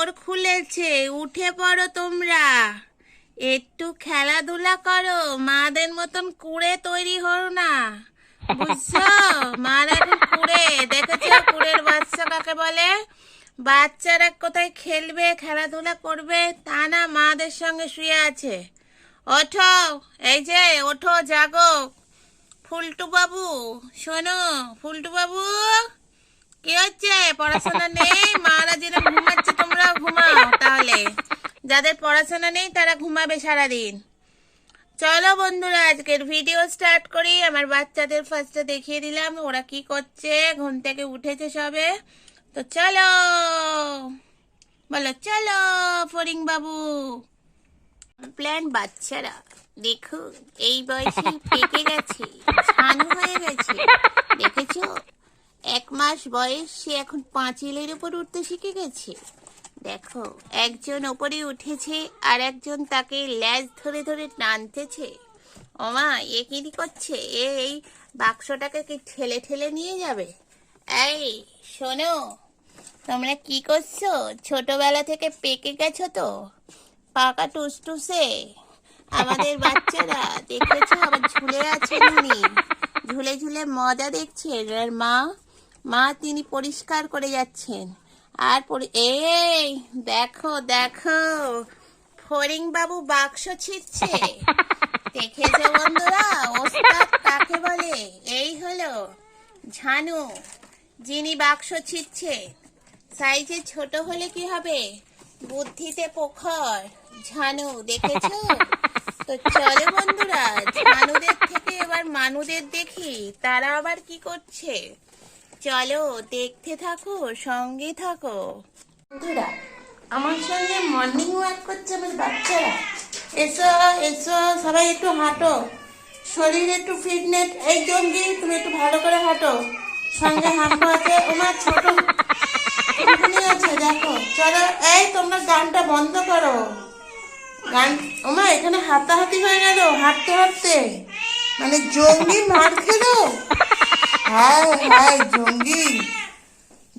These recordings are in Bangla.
ভোর খুলেছে, উঠে পড়ো তোমরা। একটু খেলাধুলা করো, মাদের মতন কুড়ে তৈরি হও না। বুঝছ? মার কুড়ে, দেখেছ কুড়ের বাচ্চা কাকে বলে? বাচ্চারা কোথায় খেলবে, খেলাধুলা করবে, তা না মাদের সঙ্গে শুয়ে আছে। ওঠো, এই যে, ওঠো, জাগো। ফুলটু বাবু শোনো ফুলটু বাবু কি হচ্ছে? পড়াশোনা নেই? মারা যেরকম ঘুমাচ্ছে তোমরাও ঘুমাও তাহলে। যাদের পড়াশোনা নেই, তারা ঘুমাবে সারাদিন। চলো বন্ধুরা, আজকের ভিডিও স্টার্ট করি। আমার বাচ্চাদের দেখিয়ে দিলাম, ওরা কি করছে, ঘুম থেকে উঠেছে সবে। তো চলো। বলো, চলো ফরিং বাবু। প্ল্যান বাচ্চারা দেখুন এই বয়সে পেকে গেছে ছানু হয়ে গেছে। মাস বয়স সে এখন পাঁচিলের উপর উঠতে শিখে গেছে। দেখো, একজন ওপরে উঠেছে আর একজন তাকে ল্যাজ ধরে ধরে টানতেছে। ওমা, এ কি করছে? এ এই বাক্সটাকে কি ঠেলে ঠেলে নিয়ে যাবে? এই, শোনো, তোমরা কি করছ? ছোটবেলা থেকে পেকে গেছো তো? পাকা টুসটুসে? আমাদের বাচ্চারা, দেখেছ? আবার ঝুলে আছে ঝুলে ঝুলে মজা দেখছে। মা মা, তিনি পরিষ্কার করে যাচ্ছেন। আর এই, দেখো দেখো ফরিং বাবু বাক্স ছিটছে দেখেছ বন্ধুরা, ওস্তাদ কাকে বলে? এই হলো ঝানু, যিনি বাক্স ছিটছে সাইজে ছোট হলে কি হবে? বুদ্ধিতে পোখর, ঝানু, দেখেছ? তো চলো বন্ধুরা, ঝানুদের থেকে এবার মানুদের দেখি, তারা আবার কি করছে? চলো দেখতে থাকো, সঙ্গে থাকো। বন্ধুরা, আমার সঙ্গে মর্নিং ওয়াক করছে আমার বাচ্চারা। এসো এসো, সবাই একটু হাঁটো। শরীর একটু ফিটনেস এই জঙ্গি, তুমি একটু ভালো করে হাঁটো। সঙ্গে হাঁটো আছে ওনার ছোট। আছে, দেখো। চলো, এই তোমরা গানটা বন্ধ করো। গান ওমা এখানে হাতাহাতি হয়ে গেল, হাঁটতে হাঁটতে। মানে জঙ্গি মার খেলো? হায় হায় জঙ্গি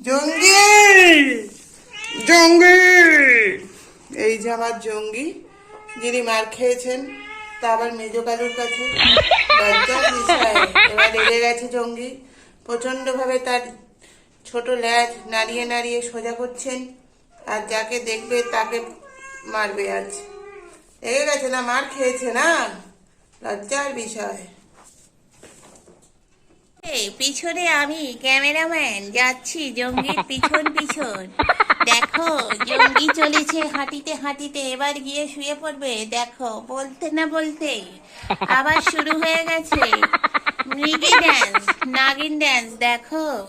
জঙ্গি জঙ্গি এই যে আমার জঙ্গি, যিনি মার খেয়েছেন, তা আবার মেজ কালুর কাছে। এবার রেগে গেছে জঙ্গি। প্রচণ্ড ভাবে তার ছোট ল্যাজ নাড়িয়ে নাড়িয়ে সোজা করছেন, আর যাকে দেখবে তাকে মারবে আজ। রেগে গেছে না, মার খেয়েছে না? লজ্জার বিষয়। এই পিছনে আমি ক্যামেরাম্যান, যাচ্ছি জঙ্গির পিছন পিছন। দেখো, জঙ্গি চলেছে হাঁটিতে হাঁটিতে, এবার গিয়ে শুয়ে পড়বে। দেখো, বলতে না বলতে আবার শুরু হয়ে গেছে। মৃগী ড্যান্স নাগিন ড্যান্স দেখো।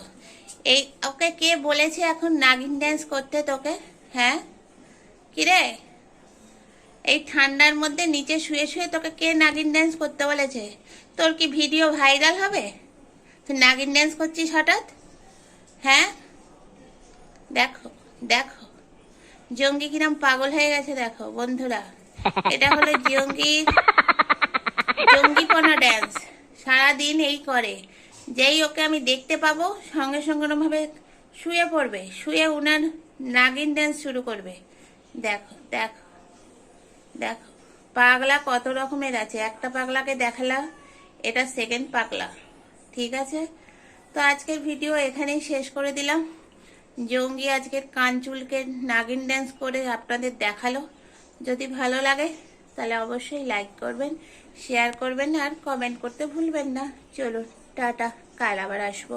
এই, ওকে কে বলেছে এখন নাগিন ড্যান্স করতে তোকে? হ্যাঁ? কিরে? এই ঠান্ডার মধ্যে নিচে শুয়ে শুয়ে তোকে কে নাগিন ড্যান্স করতে বলেছে? তোর কি ভিডিও ভাইরাল হবে? তুই নাগিন ড্যান্স করছিস হঠাৎ? হ্যাঁ? দেখো দেখো। জঙ্গি কিরম পাগল হয়ে গেছে, দেখো, বন্ধুরা। এটা হলো জঙ্গি জঙ্গিপনা ড্যান্স সারাদিন এই করে। যেই ওকে আমি দেখতে পাবো, সঙ্গে সঙ্গে ভাবে শুয়ে পড়বে, শুয়ে উনার নাগিন ড্যান্স শুরু করবে। দেখো দেখো দেখো। পাগলা কত রকমের আছে। একটা পাগলাকে দেখালাম, এটা সেকেন্ড পাগলা। ঠিক আছে? তো আজকের ভিডিও এখানেই শেষ করে দিলাম। জঙ্গি আজকের কানচুলকে নাগিন ড্যান্স করে আপনাদের দেখাল। যদি ভালো লাগে, তাহলে অবশ্যই লাইক করবেন শেয়ার করবেন, আর কমেন্ট করতে ভুলবেন না। চলুন, টাটা। কাল আবার আসব।